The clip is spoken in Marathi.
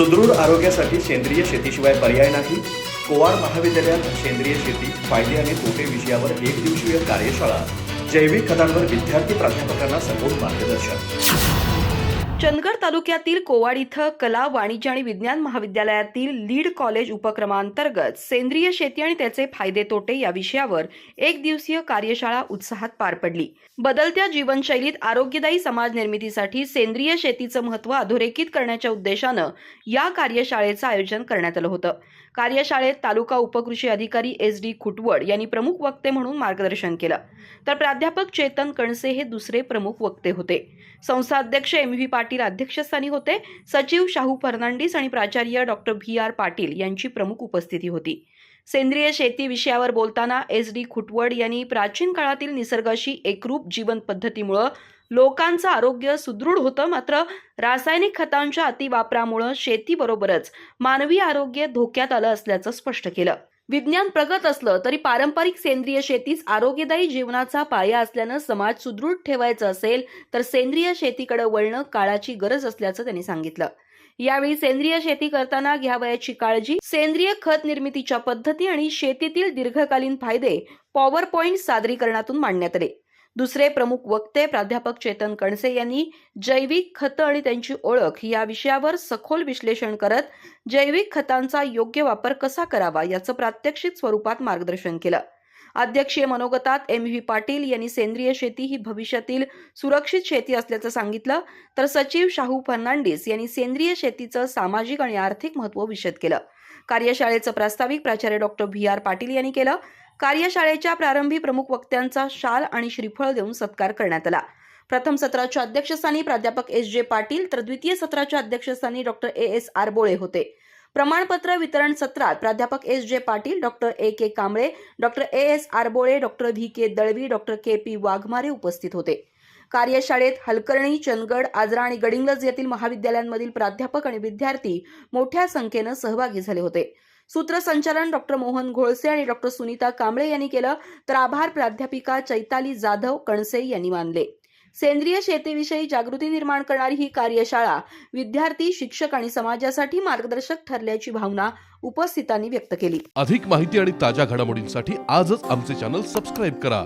सुदृढ आरोग्यासाठी सेंद्रिय शेतीशिवाय पर्याय नाही. कोवाड महाविद्यालयात सेंद्रिय शेती फायदे आणि तोटे विषयावर एक दिवसीय कार्यशाळा. जैविक खतांवर विद्यार्थी प्राध्यापकांना सखोल मार्गदर्शन. चंदगड तालुक्यातील कोवाड इथं कला वाणिज्य आणि विज्ञान महाविद्यालयातील लीड कॉलेज उपक्रमांतर्गत सेंद्रिय शेती आणि त्याचे फायदे तोटे या विषयावर एक दिवसीय कार्यशाळा उत्साहात पार पडली. बदलत्या जीवनशैलीत आरोग्यदायी समाज निर्मितीसाठी सेंद्रिय शेतीचं महत्त्व अधोरेखित करण्याच्या उद्देशानं या कार्यशाळेचं आयोजन करण्यात आलं होतं. कार्यशाळेत तालुका उपकृषी अधिकारी एस डी खुटवड यांनी प्रमुख वक्ते म्हणून मार्गदर्शन केलं. तर प्राध्यापक चेतन कणसे हे दुसरे प्रमुख वक्ते होते. संस्था अध्यक्ष एम व्ही पाटील अध्यक्षस्थानी होते. सचिव शाहू फर्नांडिस आणि प्राचार्य डॉक्टर व्ही आर पाटील यांची प्रमुख उपस्थिती होती. सेंद्रिय शेती विषयावर बोलताना एस डी खुटवड यांनी प्राचीन काळातील निसर्गाशी एकरूप जीवन पद्धतीमुळं लोकांचं आरोग्य सुदृढ होतं मात्र रासायनिक खतांच्या अतिवापरामुळं शेतीबरोबरच मानवी आरोग्य धोक्यात आलं असल्याचं स्पष्ट केलं. विज्ञान प्रगत असलं तरी पारंपरिक सेंद्रिय शेतीच आरोग्यदायी जीवनाचा पाया असल्यानं समाज सुदृढ ठेवायचा असेल तर सेंद्रिय शेतीकडे वळणं काळाची गरज असल्याचं त्यांनी सांगितलं. यावेळी सेंद्रिय शेती करताना घ्यावयाची काळजी सेंद्रिय खत निर्मितीच्या पद्धती आणि शेतीतील दीर्घकालीन फायदे पॉवर पॉईंट सादरीकरणातून मांडण्यात आले. दुसरे प्रमुख वक्ते प्राध्यापक चेतन कणसे यांनी जैविक खतं आणि त्यांची ओळख या विषयावर सखोल विश्लेषण करत जैविक खतांचा योग्य वापर कसा करावा याचं प्रात्यक्षिक स्वरूपात मार्गदर्शन केलं. अध्यक्षीय मनोगतात एम. व्ही. पाटील यांनी सेंद्रिय शेती ही भविष्यातील सुरक्षित शेती असल्याचं सांगितलं. तर सचिव शाहू फर्नांडिस यांनी सेंद्रिय शेतीचं सामाजिक आणि आर्थिक महत्त्व विशद केलं. कार्यशाळेचं प्रास्ताविक प्राचार्य डॉक्टर व्ही. आर. पाटील यांनी केलं. कार्यशाळेच्या प्रारंभी प्रमुख वक्त्यांचा शाल आणि श्रीफळ देऊन सत्कार करण्यात आला. प्रथम सत्राच्या अध्यक्षस्थानी प्राध्यापक एस. जे. पाटील तर द्वितीय सत्राच्या अध्यक्षस्थानी डॉक्टर ए. एस. आरबोळे होते. प्रमाणपत्र वितरण सत्रात प्राध्यापक S J Patil doctor A K Kamble doctor A S Arbole doctor V K Dalvi doctor K P Waghmare उपस्थित होते. कार्यशाळेत हलकर्णी चंदगड आजरा आणि गडिंगज येथील महाविद्यालयांमधील प्राध्यापक आणि विद्यार्थी मोठ्या संख्येनं सहभागी झाले होते. सूत्रसंचालन डॉक्टर मोहन घोळसे आणि डॉक्टर सुनीता कांबळे यांनी केलं तर आभार प्राध्यापिका चैताली जाधव कणसे यांनी मानले. सेंद्रिय शेतीविषयी जागृती निर्माण करणारी ही कार्यशाळा विद्यार्थी शिक्षक आणि समाजासाठी मार्गदर्शक ठरल्याची भावना उपस्थितांनी व्यक्त केली. अधिक माहिती आणि ताज्या घडामोडींसाठी आजच आमचे चॅनल सबस्क्राईब करा.